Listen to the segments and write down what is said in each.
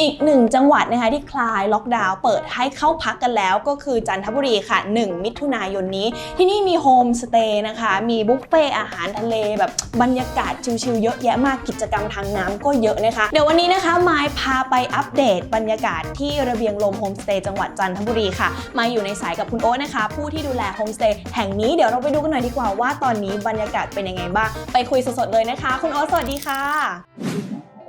อีกหนึ่งจังหวัดนะคะที่คลายล็อกดาวน์เปิดให้เข้าพักกันแล้วก็คือจันทบุรีค่ะ 1 มิถุนายนนี้ ที่นี่มีโฮมสเตย์นะคะ มีบุฟเฟ่อาหารทะเลแบบบรรยากาศชิลๆเยอะแยะมากกิจกรรมทางน้ำก็เยอะนะคะ เดี๋ยววันนี้นะคะมายพาไปอัปเดตบรรยากาศที่ระเบียงลมโฮมสเตย์จังหวัดจันทบุรีค่ะ มาอยู่ในสายกับคุณโอ๊ตนะคะ ผู้ที่ดูแลโฮมสเตย์แห่งนี้เดี๋ยวเราไปดูกันหน่อยดีกว่าว่าตอนนี้บรรยากาศเป็นยังไงบ้างไปคุยสดๆเลยนะคะ คุณโอ๊ตสวัสดีค่ะ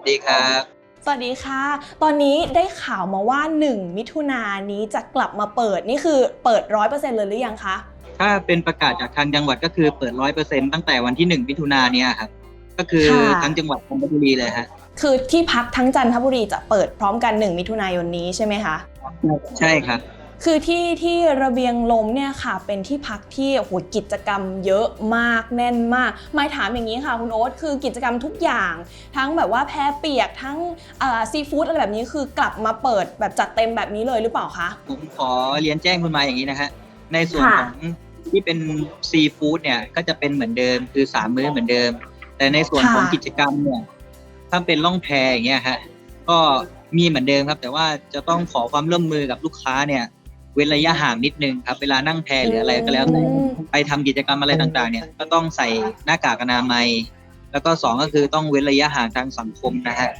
ดีครับ สวัสดีค่ะ ตอนนี้ได้ข่าวมาว่า 1 มิถุนายนนี้จะกลับมาเปิดนี่คือเปิดร้อยเปอร์เซ็นต์เลยหรือยังคะ ถ้าเป็นประกาศจากทางจังหวัดก็คือเปิดร้อยเปอร์เซ็นตั้งแต่วันที่หนึ่งมิถุนายนเนี่ยครับ ก็คือค่ะทั้งจังหวัดจันทบุรีเลยฮะ คือที่พักทั้งจันทบุรีจะเปิดพร้อมกัน 1 มิถุนายนนี้ใช่ไหมคะ ใช่ครับ คือที่ที่ระเบียงลมเนี่ยค่ะ เป็นที่พักที่โอ้โหกิจกรรมเยอะมากแน่นมากไม่ถามอย่างนี้ค่ะคุณโอ๊ตคือกิจกรรมทุกอย่าง ทั้งแบบว่าแพเปียกทั้งซีฟู้ดอะไรแบบนี้คือกลับมาเปิดแบบจัดเต็มแบบนี้เลยหรือเปล่าคะผมขอเรียนแจ้งคุณมาอย่างนี้นะฮะในส่วนค่ะของที่เป็นซีฟู้ดเนี่ยก็จะเป็นเหมือนเดิมคือสามมื้อเหมือนเดิม แต่ในส่วนของกิจกรรมเนี่ยถ้าเป็นล่องแพอย่างเงี้ยฮะก็มีเหมือนเดิมครับ แต่ว่าจะต้องขอความร่วมมือกับลูกค้าเนี่ย เว้นระยะห่างนิดนึงครับเวลานั่งแพหรืออะไรก็แล้วแต่อืมไปทำกิจกรรมอะไรต่างๆเนี่ยก็ต้องใส่หน้ากากอนามัย แล้วก็สองก็คือต้องเว้นระยะห่างทางสังคมนะฮะ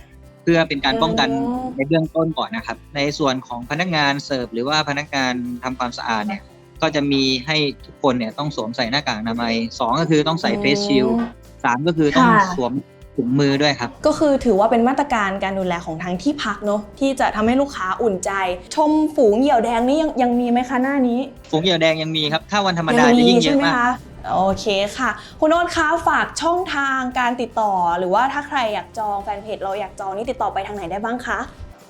เพื่อเป็นการป้องกันอืมในเบื้องต้นก่อนนะครับ ในส่วนของพนักงานเสิร์ฟหรือว่าพนักงานทำความสะอาดเนี่ยก็จะมีให้ทุกคนเนี่ยต้องสวมใส่หน้ากากอนามัยสองก็คือต้องใส่เฟสชิลด์สามก็คือต้องค่ะสวม ถุงมือด้วยครับ ก็คือถือว่าเป็นมาตรการการดูแลของทางที่พักเนอะที่จะทำให้ลูกค้าอุ่นใจ ชมฝูงเหยี่ยวแดงนี่ยังยังมีไหมคะหน้านี้ฝูงเหยี่ยวแดงยังมีครับ ถ้าวันธรรมดาจะยิ่งเยใช่อะไหมมาก คะโอเคค่ะ คุณโน้ตคะฝากช่องทางการติดต่อ หรือว่าถ้าใครอยากจองแฟนเพจเราอยากจองนี่ติดต่อไปทางไหนได้บ้างคะ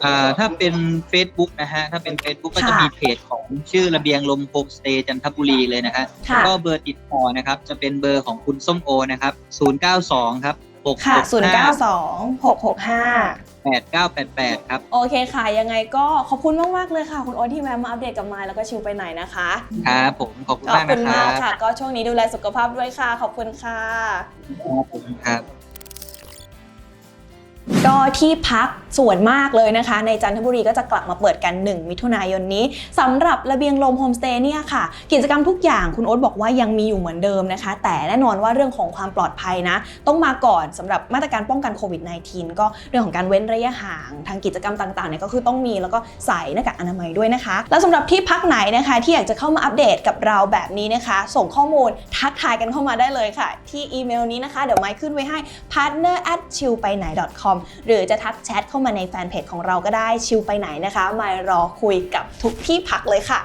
อ่าถ้าเป็น Facebook นะฮะ ถ้าเป็น Facebook ก็ค่ะจะมีเพจของชื่อระเบียงลมโฮมสเตย์จันทบุรีเลยนะฮะค่ะ ก็เบอร์ติดต่อนะครับ จะเป็นเบอร์ของคุณส้มโอนะครับ 092 ครับ ค่ะ665 0 9 2 6 6 5 8988 ครับ โอเคค่ะ ยังไงก็ขอบคุณมาก ๆ เลยค่ะ คุณโอ๊ตที่แวะมาอัปเดตกับมายแล้วก็ชิวไปไหนนะคะ ครับผม ขอบคุณขอบมากคุนะณครัมากบค่ะ ก็ช่วงนี้ดูแลสุขภาพด้วยค่ะ ขอบคุณค่ะครับผมครับก็ ที่พักส่วนมากเลยนะคะ ในจันทบุรีก็จะกลับมาเปิดกัน 1 มิถุนายนนี้สำหรับระเบียงลมโฮมสเตย์เนี่ยค่ะ กิจกรรมทุกอย่างคุณโอ๊ตบอกว่ายังมีอยู่เหมือนเดิมนะคะ แต่แน่นอนว่าเรื่องของความปลอดภัยนะ ต้องมาก่อนสำหรับมาตรการป้องกันโควิด -19 ก็เรื่องของการเว้นระยะห่างทางกิจกรรมต่างๆเนี่ยก็คือต้องมีแล้วก็ใส่หน้ากากอนามัยด้วยนะคะ แล้วสำหรับที่พักไหนนะคะ ที่อยากจะเข้ามาอัปเดตกับเราแบบนี้นะคะ ส่งข้อมูลทักทายกันเข้ามาได้เลยค่ะ ที่อีเมลนี้นะคะเดี๋ยวไมค์ขึ้นไว้ให้ partner at chill ไปไหน com หรือจะทักแชทเข้ามาในแฟนเพจของเราก็ได้ชิลไปไหนนะคะมารอคุยกับทุกที่พักเลยค่ะ